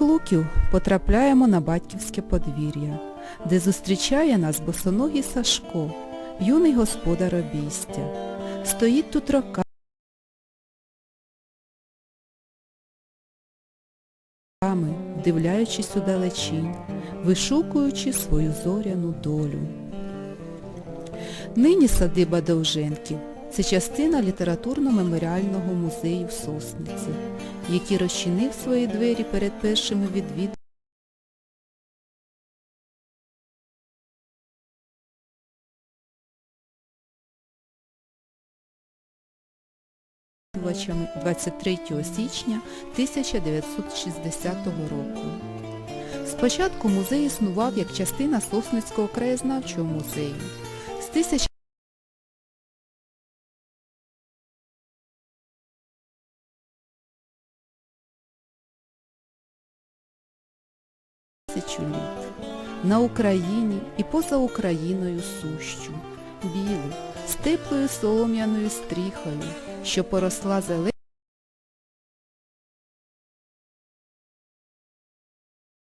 Луків потрапляємо на батьківське подвір'я, де зустрічає нас босоногий Сашко, юний господар обійстя. Стоїть тут роками, вдивляючись у далечінь, вишукуючи свою зоряну долю. Нині садиба Довженків – це частина літературно-меморіального музею Сосниці, який розчинив свої двері перед першими відвідувачами відвідувачами 23 січня 1960 року. Спочатку музей існував як частина Сосницького краєзнавчого музею. З тисячу літ. На Україні і поза Україною сущу, білу, з теплою солом'яною стріхою, що поросла зеленою